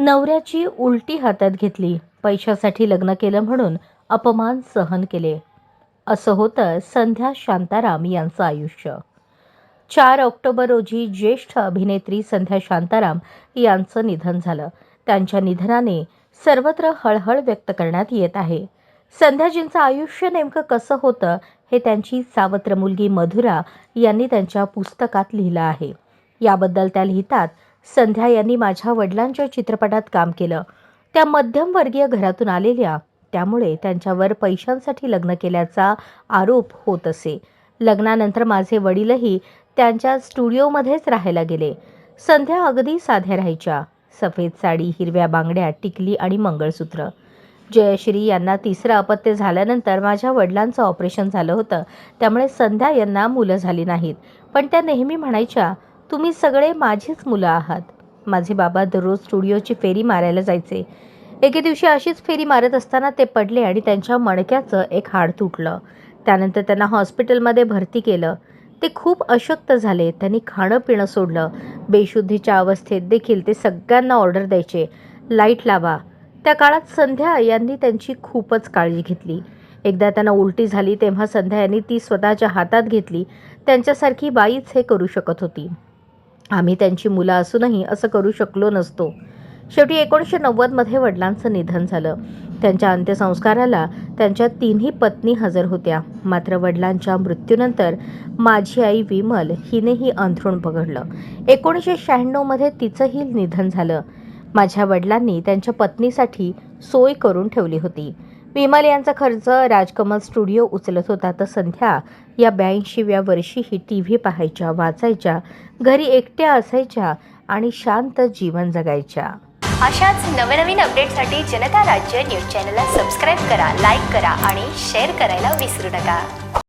नवऱ्याची उलटी हातात घेतली. पैशासाठी लग्न केलं म्हणून अपमान सहन केले. असं होतं संध्या शांताराम यांचं आयुष्य. चार ऑक्टोबर रोजी ज्येष्ठ अभिनेत्री संध्या शांताराम यांचं निधन झालं. त्यांच्या निधनाने सर्वत्र हळहळ व्यक्त करण्यात येत आहे. संध्याजींचं आयुष्य नेमकं कसं होतं हे त्यांची सावत्र मुलगी मधुरा यांनी त्यांच्या पुस्तकात लिहिलं आहे. याबद्दल त्या लिहितात संध्या यांनी माझ्या वडिलांच्या चित्रपटात काम केलं. त्या मध्यमवर्गीय घरातून आलेल्या. त्यामुळे त्यांच्यावर पैशांसाठी लग्न केल्याचा आरोप होत असे. लग्नानंतर माझे वडीलही त्यांच्या स्टुडिओमध्येच राहायला गेले. संध्या अगदी साध्या राहायच्या. सफेद साडी हिरव्या बांगड्या टिकली आणि मंगळसूत्र. जयश्री यांना तिसरं अपत्य झाल्यानंतर माझ्या वडिलांचं ऑपरेशन झालं होतं. त्यामुळे संध्या यांना मुलं झाली नाहीत. पण त्या नेहमी म्हणायच्या तुम्ही सगळे माझीच मुलं आहात. माझे बाबा दररोज स्टुडिओची फेरी मारायला जायचे. एके दिवशी अशीच फेरी मारत असताना ते पडले आणि त्यांच्या मणक्याचं एक हाड तुटलं. त्यानंतर त्यांना हॉस्पिटलमध्ये भरती केलं. ते खूप अशक्त झाले. त्यांनी खाणं पिणं सोडलं. बेशुद्धीच्या अवस्थेत देखील ते सगळ्यांना ऑर्डर द्यायचे. लाइट लावा. त्या काळात संध्या यांनी त्यांची खूपच काळजी घेतली. एकदा त्यांना उलटी झाली तेव्हा संध्या यांनी ती स्वतःच्या हातात घेतली. त्यांच्यासारखी बाईच हे करू शकत होती. आम्ही त्यांची मुलं असूनही असं करू शकलो नसतो. शेवटी एकोणीसशे नव्वदमध्ये वडिलांचं निधन झालं. त्यांच्या अंत्यसंस्काराला त्यांच्या तिन्ही पत्नी हजर होत्या. मात्र वडिलांच्या मृत्यूनंतर माझी आई विमल हिनेही अंथरूण पकडलं. एकोणीसशे शहाण्णवमध्ये तिचंही निधन झालं. माझ्या वडिलांनी त्यांच्या पत्नीसाठी सोय करून ठेवली होती. विमल यांचा खर्च राजकमल स्टुडिओ उचलत होता. तर संध्या या ब्याऐंशीव्या वर्षीही टी व्ही पाहायच्या वाचायच्या घरी एकट्या असायच्या आणि शांत जीवन जगायच्या. अशाच नवनवीन अपडेटसाठी जनता राज्य न्यूज चॅनलला सबस्क्राईब करा लाईक करा आणि शेअर करायला विसरू नका.